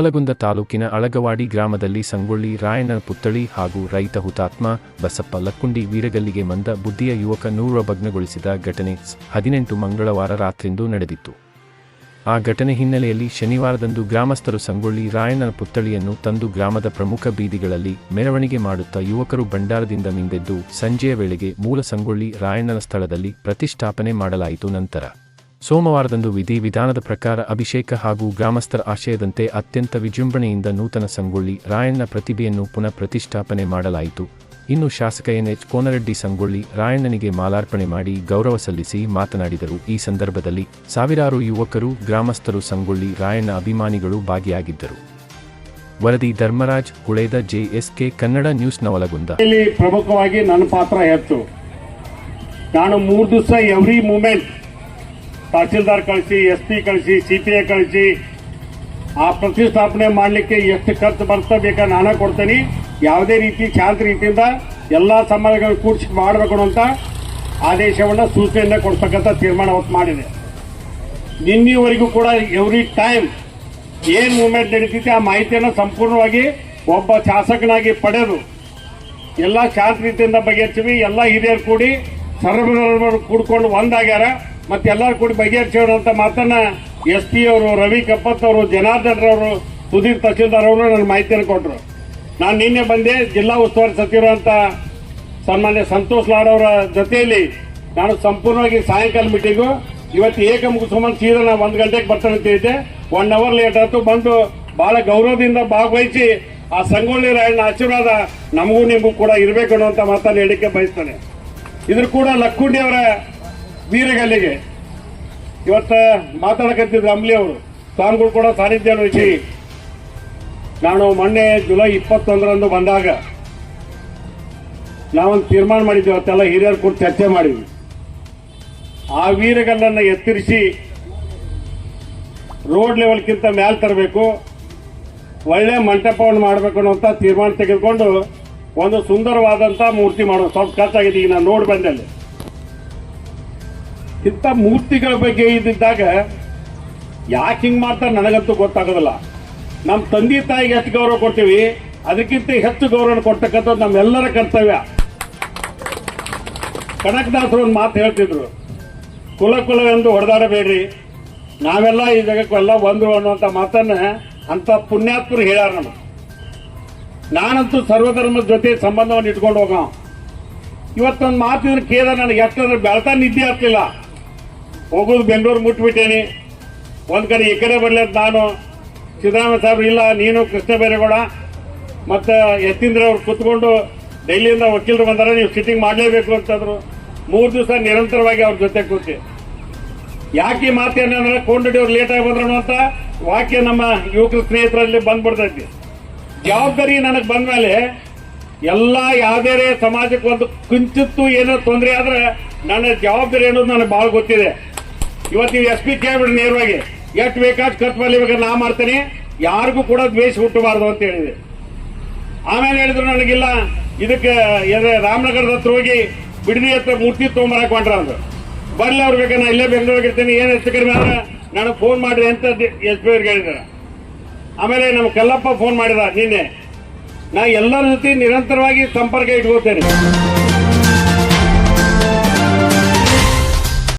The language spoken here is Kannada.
ನವಲಗುಂದ ತಾಲೂಕಿನ ಅಳಗವಾಡಿ ಗ್ರಾಮದಲ್ಲಿ ಸಂಗೊಳ್ಳಿ ರಾಯಣ್ಣನ ಪುತ್ಥಳಿ ಹಾಗೂ ರೈತ ಹುತಾತ್ಮ ಬಸಪ್ಪ ಲಕ್ಕುಂಡಿ ವೀರಗಲ್ಲಿಗೆ ಮಂದ ಬುದ್ಧಿಯ ಯುವಕ ನೂರ ಭಗ್ನಗೊಳಿಸಿದ ಘಟನೆ ಹದಿನೆಂಟು ಮಂಗಳವಾರ ರಾತ್ರಿಂದು ನಡೆದಿತ್ತು. ಆ ಘಟನೆ ಹಿನ್ನೆಲೆಯಲ್ಲಿ ಶನಿವಾರದಂದು ಗ್ರಾಮಸ್ಥರು ಸಂಗೊಳ್ಳಿ ರಾಯಣ್ಣನ ಪುತ್ಥಳಿಯನ್ನು ತಂದು ಗ್ರಾಮದ ಪ್ರಮುಖ ಬೀದಿಗಳಲ್ಲಿ ಮೆರವಣಿಗೆ ಮಾಡುತ್ತಾ ಯುವಕರು ಭಂಡಾರದಿಂದ ಮಿಂದೆದ್ದು ಸಂಜೆಯ ವೇಳೆಗೆ ಮೂಲ ಸಂಗೊಳ್ಳಿ ರಾಯಣ್ಣನ ಸ್ಥಳದಲ್ಲಿ ಪ್ರತಿಷ್ಠಾಪನೆ ಮಾಡಲಾಯಿತು ನಂತರ. ಸೋಮವಾರದಂದು ವಿಧಿ ವಿಧಾನದ ಪ್ರಕಾರ ಅಭಿಷೇಕ ಹಾಗೂ ಗ್ರಾಮಸ್ಥರ ಆಶಯದಂತೆ ಅತ್ಯಂತ ವಿಜೃಂಭಣೆಯಿಂದ ನೂತನ ಸಂಗೊಳ್ಳಿ ರಾಯಣ್ಣ ಪ್ರತಿಭೆಯನ್ನು ಪುನಃ ಪ್ರತಿಷ್ಠಾಪನೆ ಮಾಡಲಾಯಿತು. ಇನ್ನು ಶಾಸಕ ಎನ್ಎಚ್ ಕೋನರೆಡ್ಡಿ ಸಂಗೊಳ್ಳಿ ರಾಯಣ್ಣನಿಗೆ ಮಾಲಾರ್ಪಣೆ ಮಾಡಿ ಗೌರವ ಸಲ್ಲಿಸಿ ಮಾತನಾಡಿದರು. ಈ ಸಂದರ್ಭದಲ್ಲಿ ಸಾವಿರಾರು ಯುವಕರು, ಗ್ರಾಮಸ್ಥರು ಸಂಗೊಳ್ಳಿ ರಾಯಣ್ಣ ಅಭಿಮಾನಿಗಳು ಭಾಗಿಯಾಗಿದ್ದರು. ವರದಿ ಧರ್ಮರಾಜ್, ಹುಳೇದ ಜೆಎಸ್ಕೆ, ಕನ್ನಡ ನ್ಯೂಸ್ ಒಳಗೊಂಡ ಪ್ರಮುಖವಾಗಿ ನನ್ನ ಪಾತ್ರ ನಾನು ಮೂರು ದಿವಸ ಎವ್ರಿ ಮೂಮೆಂಟ್ ತಹಸೀಲ್ದಾರ್ ಕಳಿಸಿ ಎಸ್ ಪಿ ಕಳಿಸಿ ಸಿ ಪಿ ಐ ಕಳಿಸಿ, ಆ ಪ್ರತಿಷ್ಠಾಪನೆ ಮಾಡಲಿಕ್ಕೆ ಎಷ್ಟು ಖರ್ಚು ಬರ್ತಾ ಬೇಕಾ ನಾನೇ ಕೊಡ್ತೀನಿ. ಯಾವುದೇ ರೀತಿ ಶಾಂತ ರೀತಿಯಿಂದ ಎಲ್ಲ ಸಮಾಜಗಳು ಕೂಡಿಸಿ ಮಾಡಬೇಕು ಅಂತ ಆದೇಶವನ್ನು ಸೂಚನೆಯನ್ನು ಕೊಡ್ತಕ್ಕಂಥ ತೀರ್ಮಾನ ಹೊತ್ತು ಮಾಡಿದೆ. ನಿನ್ನೆವರೆಗೂ ಕೂಡ ಎವ್ರಿ ಟೈಮ್ ಏನು ಮೂವ್ಮೆಂಟ್ ನಡೀತೈತೆ ಆ ಮಾಹಿತಿಯನ್ನು ಸಂಪೂರ್ಣವಾಗಿ ಒಬ್ಬ ಶಾಸಕನಾಗಿ ಪಡೆದು ಎಲ್ಲ ಶಾಂತ ರೀತಿಯಿಂದ ಬಗೆಹರಿಸಿವಿ ಎಲ್ಲ ಹಿರಿಯರು ಕೂಡಿ ಸರ್ವರು ಕೂಡ್ಕೊಂಡು ಒಂದಾಗ್ಯಾರ. ಮತ್ತೆ ಎಲ್ಲರೂ ಕೂಡಿ ಬಗೆಹರಿಸೋಣ ಅಂತ ಮಾತನ್ನ ಎಸ್ ಪಿ ಅವರು, ರವಿ ಕಪ್ಪತ್ ಅವರು, ಜನಾರ್ದನ್ ರವರು, ಸುಧೀರ್ ತಹಸೀಲ್ದಾರ್ ಅವರು ನನ್ನ ಮಾಹಿತಿಯನ್ನು ಕೊಟ್ಟರು ನಾನು ನಿನ್ನೆ ಬಂದೆ, ಜಿಲ್ಲಾ ಉಸ್ತುವಾರಿ ಸಚಿವರು ಅಂತ ಸನ್ಮಾನ್ಯ ಸಂತೋಷ್ ಲಾಡ್ ಅವರ ಜೊತೆಯಲ್ಲಿ ನಾನು ಸಂಪೂರ್ಣವಾಗಿ ಸಾಯಂಕಾಲ ಮೀಟಿಂಗು ಇವತ್ತು ಏಕ ಮುಗಿಸ್ಕೊಂಬಂದು ಸೀದಾ ನಾನು ಒಂದು ಗಂಟೆಗೆ ಬರ್ತಾನೆ ಅಂತ ಹೇಳಿದ್ದೆ. ಒನ್ ಅವರ್ ಲೇಟ್ ಆಯ್ತು, ಬಂದು ಬಹಳ ಗೌರವದಿಂದ ಭಾಗವಹಿಸಿ ಆ ಸಂಗೊಳ್ಳಿ ರಾಯಣ್ಣ ಆಶೀರ್ವಾದ ನಮಗೂ ನಿಮಗೂ ಕೂಡ ಇರಬೇಕು ಅಂತ ಮಾತನ್ನು ಹೇಳಿಕೆ ಬಯಸ್ತಾನೆ. ಇದ್ರ ಕೂಡ ಲಕ್ಕುಂಡಿ ಅವರ ವೀರಗಲ್ಲಿಗೆ. ಇವತ್ತ ಮಾತಾಡಕಂತಿದ್ರು ಅಂಬ್ಲಿ ಅವರು. ಸ್ವಾಮಿಗಳು ಕೂಡ ಸಾನ್ನಿಧ್ಯ ವಹಿಸಿ. ನಾನು ಮೊನ್ನೆ ಜುಲೈ ಇಪ್ಪತ್ತೊಂದರಂದು ಬಂದಾಗ ನಾವೊಂದು ತೀರ್ಮಾನ ಮಾಡಿದ್ವಿ ಇವತ್ತೆಲ್ಲ ಹಿರಿಯರು ಕೂಡ ಚರ್ಚೆ ಮಾಡಿದ್ವಿ. ಆ ವೀರಗಲ್ಲನ್ನು ಎತ್ತರಿಸಿ ರೋಡ್ ಲೆವೆಲ್ಗಿಂತ ಮ್ಯಾಲೆ ತರಬೇಕು, ಒಳ್ಳೆ ಮಂಟಪವನ್ನು ಮಾಡಬೇಕು ಅನ್ನೋಂಥ ತೀರ್ಮಾನ ತೆಗೆದುಕೊಂಡು ಒಂದು ಸುಂದರವಾದಂಥ ಮೂರ್ತಿ ಮಾಡೋದು. ಸ್ವಲ್ಪ ಖರ್ಚಾಗಿದೆ, ಈಗ ನಾನು ನೋಡಿ ಬಂದೆ ಅಲ್ಲಿ ಇಂಥ ಮೂರ್ತಿಗಳ ಬಗ್ಗೆ ಇದ್ದಿದ್ದಾಗ ಯಾಕೆ ಹಿಂಗೆ ಮಾಡ್ತಾರೆ ನನಗಂತೂ ಗೊತ್ತಾಗೋದಿಲ್ಲ. ನಮ್ಮ ತಂದೆ ತಾಯಿಗೆ ಎಷ್ಟು ಗೌರವ ಕೊಡ್ತೀವಿ, ಅದಕ್ಕಿಂತ ಹೆಚ್ಚು ಗೌರವ ಕೊಡ್ತಕ್ಕಂಥದ್ದು ನಮ್ಮೆಲ್ಲರ ಕರ್ತವ್ಯ. ಕನಕದಾಸರು ಒಂದು ಮಾತು ಹೇಳ್ತಿದ್ರು, ಕುಲ ಎಂದು ಹೊಡೆದಾಡಬೇಡ್ರಿ. ನಾವೆಲ್ಲ ಈ ಜಗಕ್ಕೆಲ್ಲ ಬಂದ್ರು ಅನ್ನುವಂಥ ಮಾತನ್ನು ಅಂತ ಪುಣ್ಯಾತ್ಮರು ಹೇಳ್ಯಾರ ನಮಗೆ. ನಾನಂತೂ ಸರ್ವಧರ್ಮದ ಜೊತೆ ಸಂಬಂಧವನ್ನು ಇಟ್ಕೊಂಡು ಹೋಗ ಇವತ್ತೊಂದು ಮಾತಿನ ಕೇಳಿದ ನನಗೆ ಎಷ್ಟಂದ್ರೆ ಬೆಳ್ತಾ ನಿದ್ದೆ ಆಗ್ತಿಲ್ಲ. ಹೋಗೋದು ಬೆಂಗಳೂರು ಮುಟ್ಬಿಟ್ಟೇನಿ. ಒಂದು ಕಡೆ ಈ ಕಡೆ ಬರ್ಲಿ ಅಂತ ನಾನು. ಸಿದ್ದರಾಮಯ್ಯ ಸಾಹೇಬ್ರು ಇಲ್ಲ, ನೀನು ಕೃಷ್ಣ ಬೈರೇಗೌಡ. ಮತ್ತು ಯತೀಂದ್ರ ಅವ್ರು ಕುತ್ಕೊಂಡು ಡೈಲಿಯಿಂದ ವಕೀಲರು ಬಂದಾರೆ, ನೀವು ಸಿಟ್ಟಿಂಗ್ ಮಾಡಲೇಬೇಕು ಅಂತಂದ್ರು. ಮೂರು ದಿವಸ ನಿರಂತರವಾಗಿ ಅವ್ರ ಜೊತೆ ಕೂತಿ. ಯಾಕೆ ಮಾತು ಏನಂದ್ರೆ ಕೊಂಡಡಿ ಅವ್ರು ಲೇಟಾಗಿ ಬಂದ್ರು ಅಂತ ವಾಕ್ಯ ನಮ್ಮ ಯುವಕರ ಸ್ನೇಹಿತರಲ್ಲಿ ಬಂದ್ಬಿಡ್ತೈತಿ. ಜವಾಬ್ದಾರಿ ನನಗೆ ಬಂದ್ಮೇಲೆ ಎಲ್ಲ ಯಾವುದೇ ಸಮಾಜಕ್ಕೆ ಒಂದು ಕುಂಚಿತ್ತು ಏನೋ ತೊಂದರೆ ಆದ್ರೆ ನನ್ನ ಜವಾಬ್ದಾರಿ ಅನ್ನೋದು ನನಗೆ ಭಾಳ ಗೊತ್ತಿದೆ. ಇವತ್ತು ನೀವು ಎಸ್ ಪಿ ಕೇಳ್ಬಿಡ್ರಿ ನೇರವಾಗಿ ಎಷ್ಟು ಬೇಕಾದ್ ಖರ್ಚು ಮಾಡ್ಲಿಬೇಕಾದ್ರೆ ನಾ ಮಾಡ್ತೇನೆ, ಯಾರಿಗೂ ಕೂಡ ದ್ವೇಷ ಹುಟ್ಟಬಾರ್ದು ಅಂತ ಹೇಳಿದೆ. ಆಮೇಲೆ ಹೇಳಿದ್ರು ನನಗಿಲ್ಲ, ಇದಕ್ಕೆ ರಾಮನಗರದ ಹತ್ರ ಹೋಗಿ ಬಿಡದಿ ಹತ್ರ ಮೂರ್ತಿ ತೊಗೊಂಬರಕ್ ಹೊಂಟ್ರ ಅಂದ್ರು ಬರ್ಲಿ ಅವ್ರು ಬೇಕಾ ನಾ ಇಲ್ಲೇ ಬೆಂಗಳೂರಿಗೆ ಇರ್ತೀನಿ ಏನು ಹೆಚ್ಚು ಕಡಿಮೆ ಅಂದ್ರೆ ನನಗೆ ಫೋನ್ ಮಾಡ್ರಿ ಅಂತ ಎಸ್ ಪಿ ಅವ್ರಿಗೆ ಹೇಳಿದಾರೆ. ಆಮೇಲೆ ನಮ್ಮ ಕಲ್ಲಪ್ಪ ಫೋನ್ ಮಾಡಿದ ನಿನ್ನೆ. ನಾ ಎಲ್ಲರ ಜೊತೆ ನಿರಂತರವಾಗಿ ಸಂಪರ್ಕ ಇಟ್ಕೋತೇನೆ.